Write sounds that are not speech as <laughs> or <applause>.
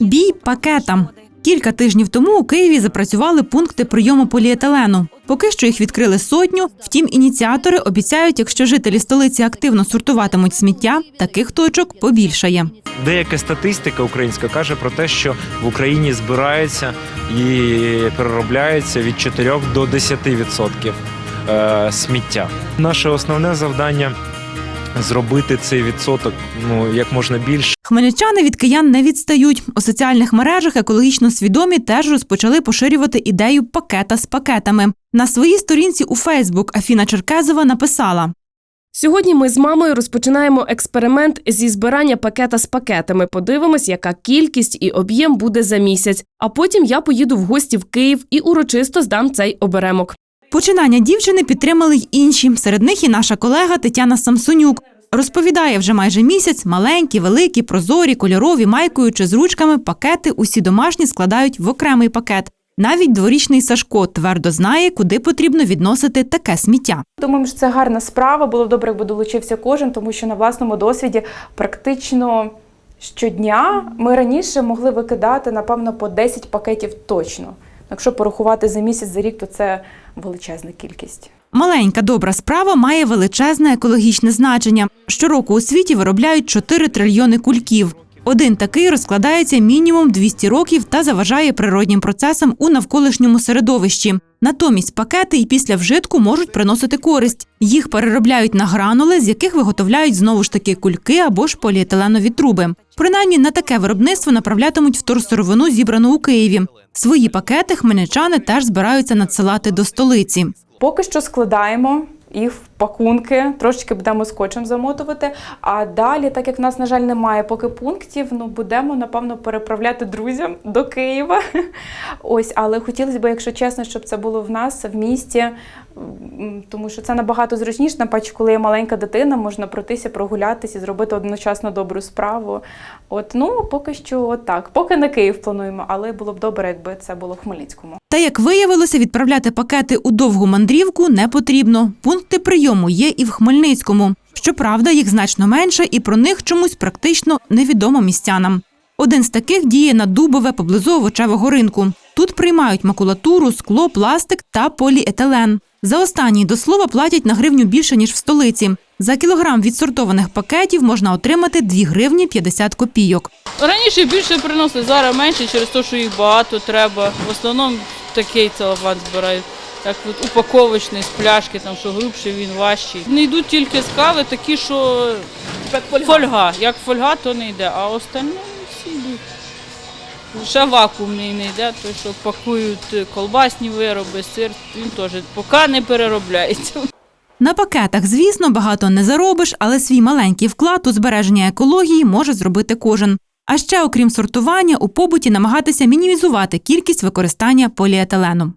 Бій пакетам. Кілька тижнів тому у Києві запрацювали пункти прийому поліетилену. Поки що їх відкрили сотню. Втім, ініціатори обіцяють, якщо жителі столиці активно сортуватимуть сміття, таких точок побільшає. Деяка статистика українська каже про те, що в Україні збирається і переробляється від 4 до 10% е, сміття. Наше основне завдання зробити цей відсоток ну як можна більше. Хмельничани від киян не відстають. У соціальних мережах екологічно свідомі теж розпочали поширювати ідею пакета з пакетами. На своїй сторінці у Фейсбук Афіна Черкезова написала: Сьогодні ми з мамою розпочинаємо експеримент зі збирання пакета з пакетами. Подивимось, яка кількість і об'єм буде за місяць. А потім я поїду в гості в Київ і урочисто здам цей оберемок. Починання дівчини підтримали й інші. Серед них і наша колега Тетяна Самсонюк. Розповідає, вже майже місяць маленькі, великі, прозорі, кольорові, майкою чи з ручками пакети усі домашні складають в окремий пакет. Навіть дворічний Сашко твердо знає, куди потрібно відносити таке сміття. Думаємо, що це гарна справа. Було б добре, якби долучився кожен, тому що на власному досвіді практично щодня ми раніше могли викидати, напевно, по 10 пакетів точно. Якщо порахувати за місяць, за рік, то це величезна кількість. Маленька добра справа має величезне екологічне значення. Щороку у світі виробляють 4 трильйони кульків. Один такий розкладається мінімум 200 років та заважає природнім процесам у навколишньому середовищі. Натомість пакети і після вжитку можуть приносити користь. Їх переробляють на гранули, з яких виготовляють знову ж таки кульки або ж поліетиленові труби. Принаймні на таке виробництво направлятимуть вторсировину, зібрану у Києві. Свої пакети хмельничани теж збираються надсилати до столиці. Поки що складаємо їх в пакунки, трошечки будемо скотчем замотувати. А далі, так як в нас, на жаль, немає поки пунктів, ну будемо напевно переправляти друзям до Києва. <laughs> Ось, але хотілося б, якщо чесно, щоб це було в нас в місті, тому що це набагато зручніше. На паче, коли є маленька дитина, можна пройтися, прогулятися, і зробити одночасно добру справу. От ну поки що, так. Поки на Київ плануємо, але було б добре, якби це було в Хмельницькому. Та як виявилося, відправляти пакети у довгу мандрівку не потрібно. Пункти прийому є і в Хмельницькому. Щоправда, їх значно менше, і про них чомусь практично невідомо містянам. Один з таких діє на Дубове поблизу овочевого ринку. Тут приймають макулатуру, скло, пластик та поліетилен. За останній до слова платять на гривню більше ніж в столиці. За кілограм відсортованих пакетів можна отримати 2 гривні 50 копійок. Раніше більше приносили, зараз менше через те, що їх багато треба. В основному такий целофан збирають. Як от упаковочний з пляшки, там що грубший, він важчий. Не йдуть тільки з кави, такі, що фольга. Як фольга, то не йде, а остальні всі йдуть. Ще вакуумний не йде, той, що пакують колбасні вироби, сир, він теж поки не переробляється. На пакетах, звісно, багато не заробиш, але свій маленький вклад у збереження екології може зробити кожен. А ще, окрім сортування, у побуті намагатися мінімізувати кількість використання поліетилену.